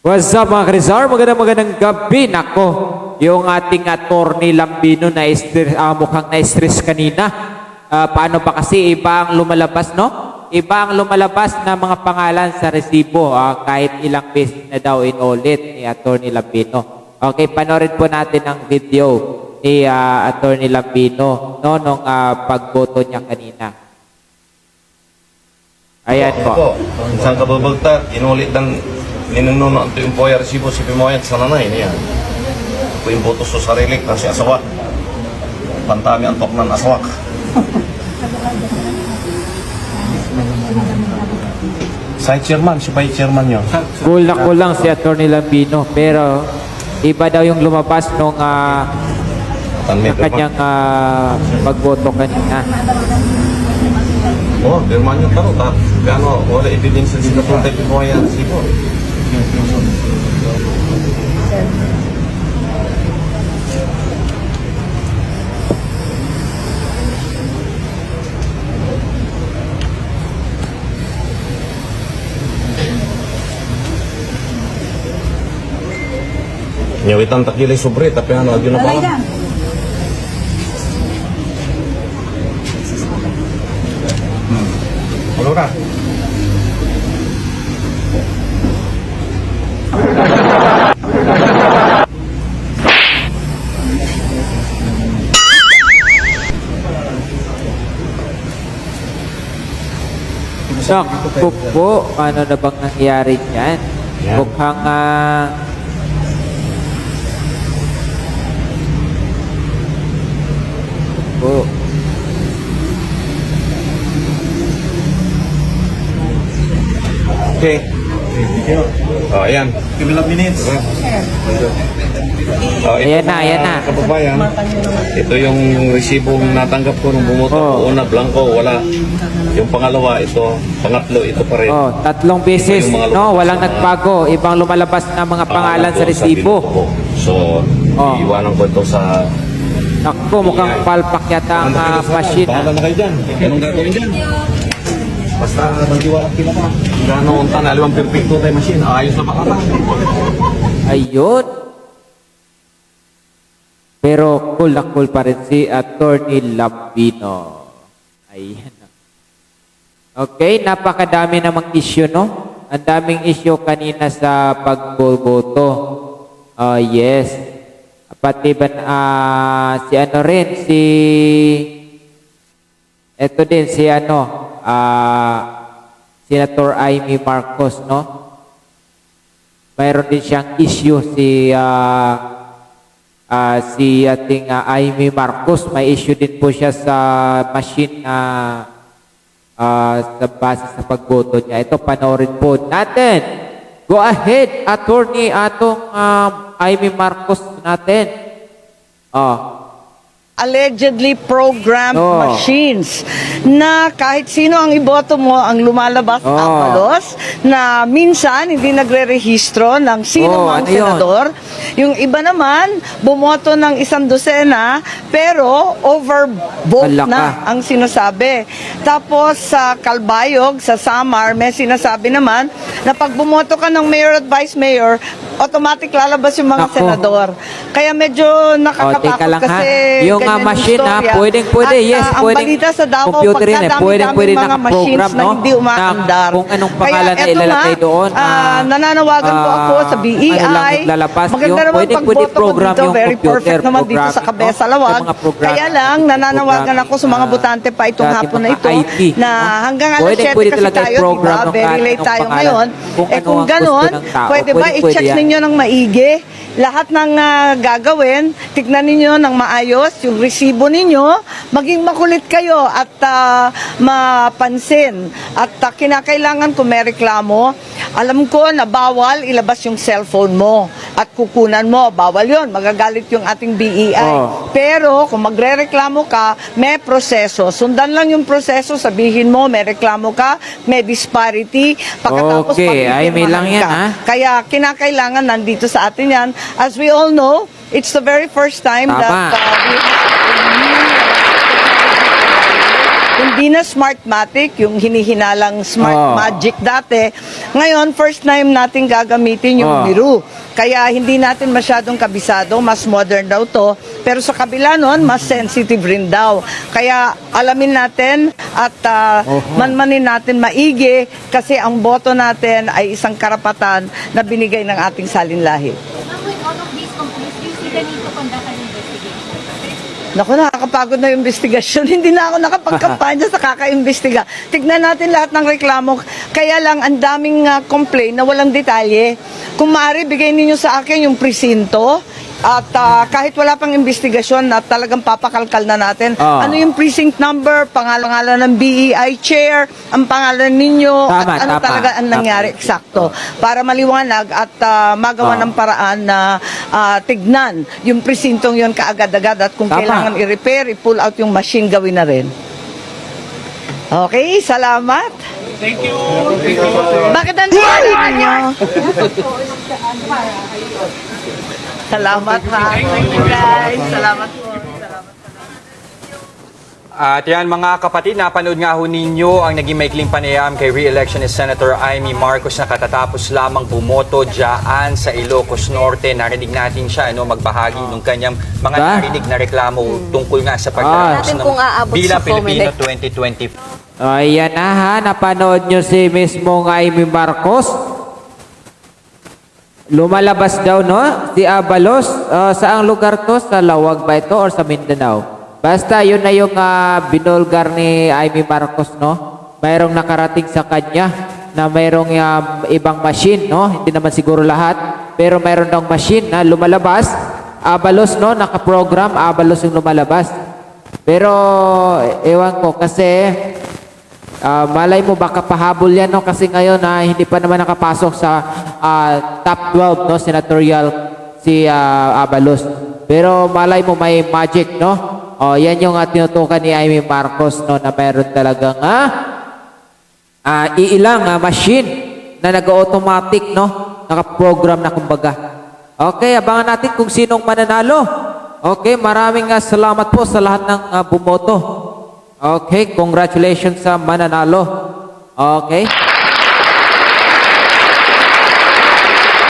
What's up mga Krizar? Magandang magandang gabi. Nako, yung ating attorney Lambino na stress, ah, mukhang na-stress kanina. Ah, paano pa kasi iba ang lumalabas, no? Iba ang lumalabas na mga pangalan sa resibo ah, kahit ilang beses na daw inulit ni attorney Lambino. Okay, panorin po natin ang video ni ah, attorney Lambino no, nung ah, pagboto niya kanina. Ayan po. Isang kababagtat, inulit ng ninununo ang yung poya resibo si Pimoyat sa nanay niya. Ito yung boto sa sarili kasi asawak. Pantami ang tok ng asawak. Sa chairman, si pa chairman nyo. Cool na cool lang si Atty. Lambino pero iba daw yung lumabas nung ah, Tanmi, sa kanyang ah, pagboto kanina. Oh, pirma nyo taro. Ta, ano, wala evidence sa sila kung tayo Pimoyat resibo. Nyawitan takilay sobre, tapi ano, agyo na pa. Ano ka? Naku po, ano na bang nangyari dyan? Yan. Mukhang ah, po. Okay. Oh, ayan. Ilang minutes. Oh, ito Ayan na, mga ayan na. Kababayan, ito yung resibong natanggap ko nung bumoto. Oh. Una, blanco, wala. Yung pangalawa, ito. Pangatlo, ito pa rin. Oh, tatlong beses, Yung mga no? Walang na- nagbago. Ibang lumalabas na mga pangalan sa ko resibo. So, Oh. iiwanan ko ito sa... Naku, mukhang palpak yata ang ah, machine. ah. Bahala na kayo dyan. Anong gagawin dyan? Basta magdiwala kila pa. Gano'n unta na alimang perfecto tayo machine. Ayos na baka Ayun. Pero cool na cool pa rin si Attorney Lambino. Ayan. Okay, napakadami namang issue, no? Ang daming issue kanina sa pagboboto. Ah, yes. Pati ba, ah, si ano rin, si... Ito din, si ano, ah, Senator Amy Marcos, no? mayroon din siyang issue si ah, ah, si ating ah, Amy Marcos. May issue din po siya sa machine na ah, sa base sa pagboto niya. Ito panoorin po natin. Go ahead attorney atong um, Amy Marcos natin. Oh allegedly programmed Oo. machines na kahit sino ang iboto mo ang lumalabas Oo. apalos na minsan hindi nagre-rehistro ng sino Oo, mang ano yun? senador. Yung iba naman bumoto ng isang dosena pero overvote na ang sinasabi. Tapos sa Kalbayog, sa Samar, may sinasabi naman na pag bumoto ka ng mayor at vice mayor, automatic lalabas yung mga Nako. senador. Kaya medyo Oh, nakakatakot teka lang ha. kasi Yung ah, machine ha, pwedeng pwede, At, yes, ah, ang pwedeng balita sa Davao, computer rin eh, pwedeng pwede mga naka-program, na no? hindi umaandar. Na kung anong pangalan na ilalagay doon, ah, ah, nananawagan po ako sa ah, BEI. lalabas pwedeng- pagboto pwede program yung computer naman dito sa? Kabesa Sa Lawag. mga Kaya lang, nananawagan ako sa mga programming, butante pa itong ah, hapon na ito mga IT, na hanggang alas Pwede- 7 pwede kasi tayo, diba? Very late tayo ngayon. Eh kung ang tao, pwede ba pwede- pwede i-check ninyo ng maigi lahat ng ah, gagawin, tignan ninyo ng maayos yung resibo ninyo, maging makulit kayo at ah, mapansin. At ah, kinakailangan kung may reklamo, alam ko na bawal ilabas yung cellphone mo at kukunan mo. Bawal yon magagalit yung ating BEI. Oh. Pero kung magre-reklamo ka, may proseso. Sundan lang yung proseso, sabihin mo, may reklamo ka, may disparity, pagkatapos Okay, ay, may lang yan, ka. ha? Kaya kinakailangan nandito sa atin yan. As we all know, it's the very first time Tama. that uh, we hindi na Smartmatic, yung hinihinalang Smart Oo. Magic dati. Ngayon, first time natin gagamitin yung Oo. Miru. Kaya hindi natin masyadong kabisado, mas modern daw to. Pero sa kabila nun, mas sensitive rin daw. Kaya alamin natin at ah, Oho. manmanin natin maigi kasi ang boto natin ay isang karapatan na binigay ng ating salinlahi. Ma'am, with nakakapagod na yung investigasyon. Hindi na ako nakapagkampanya sa kakaimbestiga. Tignan natin lahat ng reklamo. Kaya lang, ang daming ah, complaint na walang detalye. Kung maaari, bigay ninyo sa akin yung presinto. At ah, kahit wala pang investigasyon na talagang papakalkal na natin, Ah. ano yung precinct number, pangalan ng BEI chair, ang pangalan ninyo, Tama, at ano tama. talaga ang nangyari eksakto. Para maliwanag at ah, magawa Ah. ng paraan na ah, tignan yung presintong yon kaagad-agad at kung Tama. kailangan i-repair, i-pull out yung machine, gawin na rin. Okay, salamat. Thank you. Bakit ang ninyo? salamat ha. Thank you guys. Salamat po. Salamat. At yan mga kapatid, napanood nga ho ninyo ang naging maikling panayam kay re-election ni Senator Amy Marcos na katatapos lamang bumoto dyan sa Ilocos Norte. Narinig natin siya ano, magbahagi ng kanyang mga narinig na reklamo tungkol nga sa Ah. pagkatapos Natin kung aabot Bilang sa Pilipino Comelec. 2020. Ayan na ha, napanood nyo si mismong Amy Marcos. Lumalabas daw, no? Si Abalos. Ah, saang lugar to? Sa Lawag ba ito or sa Mindanao? Basta yun na yung ah, binulgar ni Amy Marcos, no? Mayroong nakarating sa kanya na mayroong ah, ibang machine, no? Hindi naman siguro lahat. Pero mayroon daw machine na lumalabas. Abalos, no? Nakaprogram. Abalos yung lumalabas. Pero, ewan ko, kasi Ah, malay mo baka pahabol yan no kasi ngayon na hindi pa naman nakapasok sa ah, top 12 no senatorial si ah, Abalos. Pero malay mo may magic no. Oh, yan yung uh, tinutukan ni Amy Marcos no na meron talagang ah, ah, iilang ah, machine na nag-automatic no, naka-program na kumbaga. Okay, abangan natin kung sinong mananalo. Okay, maraming ah, salamat po sa lahat ng ah, bumoto. Okay, congratulations sa mananalo. Okay.